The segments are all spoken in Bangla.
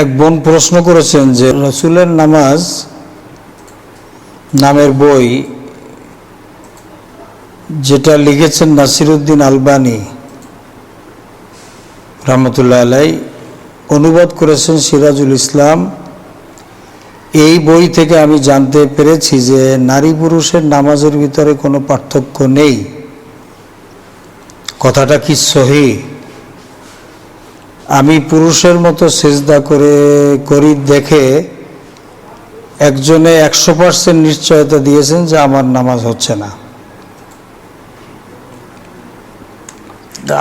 এক বোন প্রশ্ন করেছেন যে, রসুলের নামাজ নামের বই যেটা লিখেছেন নাসিরুদ্দিন আলবানি রহমতুল্লাহ আলাই অনুবাদ করেছেন সিরাজুল ইসলাম, এই বই থেকে আমি জানতে পেরেছি যে নারী পুরুষের নামাজের ভিতরে কোনো পার্থক্য নেই। কথাটা কি সহি? আমি পুরুষের মতো সেজদা করে, করি দেখে একজনে একশো পার্সেন্ট নিশ্চয়তা দিয়েছেন যে আমার নামাজ হচ্ছে না।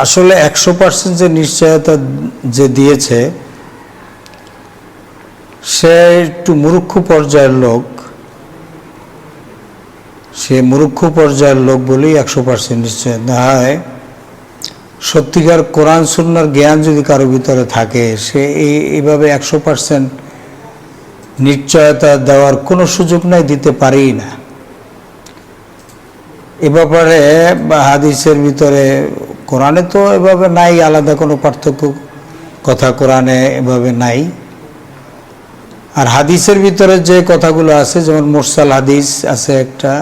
আসলে একশো পার্সেন্ট যে নিশ্চয়তা যে দিয়েছে, সে একটু মুরুক্ষ পর্যায়ের লোক। সে মুরুক্ষ পর্যায়ের লোক বলেই একশো পার্সেন্ট নিশ্চয়তা হয় সত্যিকার কোরআন সুন্নার জ্ঞান যদি কারও ভিতরে থাকে, সে এই, এইভাবে একশো পার্সেন্ট নিশ্চয়তা দেওয়ার কোনো সুযোগ নাই, দিতে পারেই না। এ ব্যাপারে হাদিসের ভিতরে কোরআনে তো এভাবে নাই, আলাদা কোনো পার্থক্য কথা কোরআনে এভাবে নাই। আর হাদিসের ভিতরে যে কথাগুলো আছে, যেমন মোরসাল হাদিস আছে একটা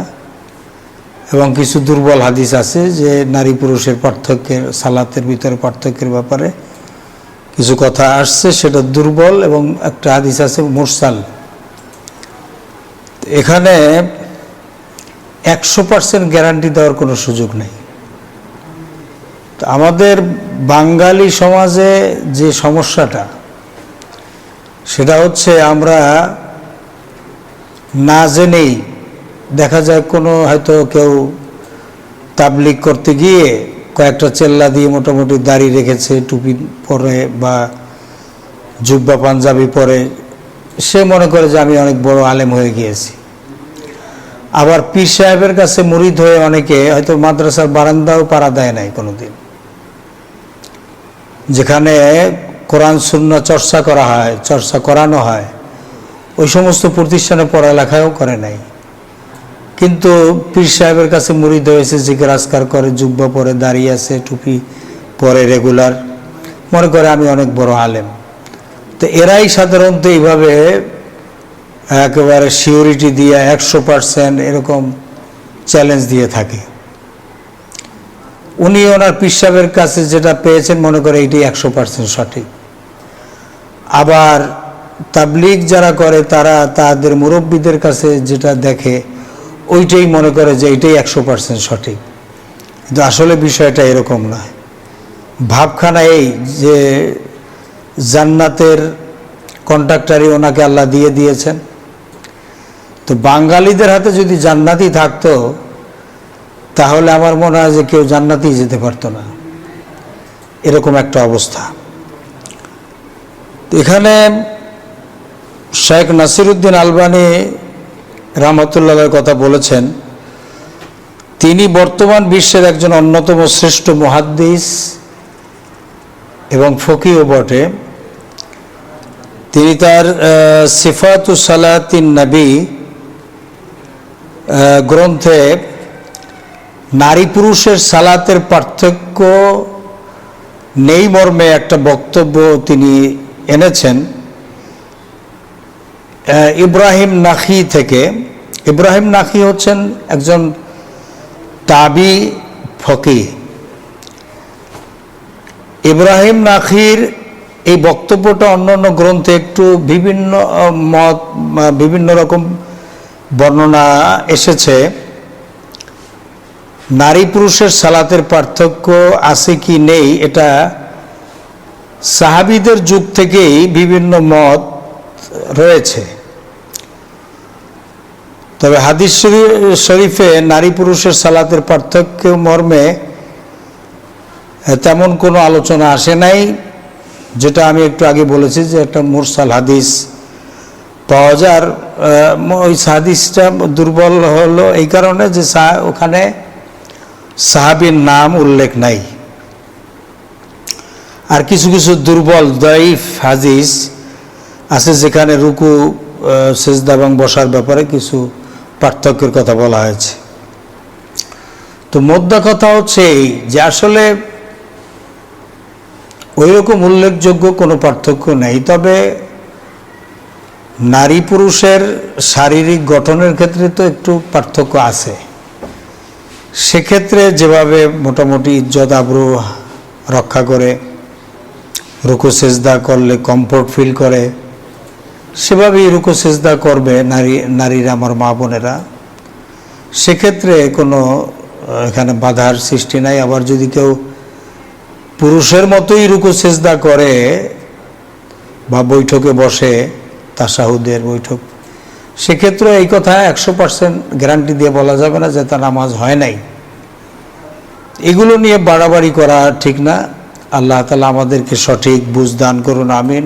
এবং কিছু দুর্বল হাদিস আছে যে নারী পুরুষের পার্থক্যের, সালাতের ভিতরে পার্থক্যের ব্যাপারে কিছু কথা আসছে, সেটা দুর্বল এবং একটা হাদিস আছে মোরসাল। এখানে একশো পার্সেন্ট গ্যারান্টি দেওয়ার কোনো সুযোগ নেই। আমাদের বাঙালি সমাজে যে সমস্যাটা, সেটা হচ্ছে আমরা না জেনেই দেখা যায় কোনো হয়তো কেউ তাবলিক করতে গিয়ে কয়েকটা চেল্লা দিয়ে মোটামুটি দাড়ি রেখেছে, টুপি পরে বা জুব্বা পাঞ্জাবি পরে। সে মনে করে যে আমি অনেক বড় আলেম হয়ে গিয়েছি। আবার পীর সাহেবের কাছে মুরিদ হয়ে অনেকে হয়তো মাদ্রাসার বারান্দাও পাড়া দেয় নাই কোনোদিন। যেখানে কোরআন শূন্য চর্চা করা হয়, চর্চা করানো হয়, ওই সমস্ত প্রতিষ্ঠানে পড়ালেখাও করে নাই। কিন্তু পীর সাহেবের কাছে মুরিদ হয়েছে জিজ্ঞার আজকার করে জুব্বা পরে দাঁড়িয়ে আছে, টুপি পরে রেগুলার মনে করে আমি অনেক বড় আলেম। তো এরাই সাধারণত এইভাবে একেবারে সিওরিটি দিয়ে একশো পার্সেন্ট এরকম চ্যালেঞ্জ দিয়ে থাকে। উনি ওনার পীর সাহেবের কাছে যেটা পেয়েছেন, মনে করে এটি একশো পার্সেন্ট সঠিক। আবার তাবলিগ যারা করে, তারা তাদের মুরব্বীদের কাছে যেটা দেখে ওইটাই মনে করে যে এটাই একশো পার্সেন্ট সঠিক। কিন্তু আসলে বিষয়টা এরকম নয়। ভাবখানা এই যে জান্নাতের কন্ট্রাক্টারই ওনাকে আল্লাহ দিয়ে দিয়েছেন। তো বাঙালিদের হাতে যদি জান্নাতি থাকতো, তাহলে আমার মনে হয় যে কেউ জান্নাতি যেতে পারতো না। এরকম একটা অবস্থা। এখানে শেখ নাসিরুদ্দিন আলবানি রহমতুল্লাহের কথা বলেছেন, তিনি বর্তমান বিশ্বের একজন অন্যতম শ্রেষ্ঠ মহাদ্দিস এবং ফকিও বটে। তিনি তার সিফাতু সালাতিন নবী গ্রন্থে নারী পুরুষের সালাতের পার্থক্য নেই মর্মে একটা বক্তব্য তিনি এনেছেন। ইব্রাহিম নাখি থেকে, ইব্রাহিম নাখি হচ্ছেন একজন তাবি ফকি। ইব্রাহিম নাখির এই বক্তব্যটা অন্য অন্য গ্রন্থে একটু বিভিন্ন মত বিভিন্ন রকম বর্ণনা এসেছে। নারী পুরুষের সালাতের পার্থক্য আছে কি নেই, এটা সাহাবিদের যুগ থেকেই বিভিন্ন মত রয়েছে। তবে হাদিস শরীফে নারী পুরুষের সালাতের পার্থক্য মর্মে তেমন কোনো আলোচনা আসে নাই, যেটা আমি একটু আগে বলেছি যে একটা মুরসাল হাদিস পাওয়া যার ওই হাদিসটা দুর্বল হলো এই কারণে যে ওখানে সাহাবির নাম উল্লেখ নাই। আর কিছু কিছু দুর্বল দইফ হাদিস আছে যেখানে রুকু সেজদা এবং বসার ব্যাপারে কিছু পার্থক্যের কথা বলা হয়েছে। তো মোদ্দা কথা হচ্ছে এই যে আসলে ওইরকম উল্লেখযোগ্য কোনো পার্থক্য নেই। তবে নারী পুরুষের শারীরিক গঠনের ক্ষেত্রে তো একটু পার্থক্য আছে। সেক্ষেত্রে যেভাবে মোটামুটি ইজ্জত আবরু রক্ষা করে রুকু সেজদা করলে কমফোর্ট ফিল করে সেভাবেই রুকু সেজদা করবে নারী, নারীরা, আমার মা বোনেরা। সেক্ষেত্রে কোনো এখানে বাধার সৃষ্টি নাই। আবার যদি কেউ পুরুষের মতোই রুকু সেজদা করে বা বৈঠকে বসে, তাসাহুদের বৈঠক, সেক্ষেত্রে এই কথা একশো পার্সেন্ট গ্যারান্টি দিয়ে বলা যাবে না যে তার নামাজ হয় নাই। এগুলো নিয়ে বাড়াবাড়ি করা ঠিক না। আল্লাহ তালা আমাদেরকে সঠিক বুঝ দান করুন, আমিন।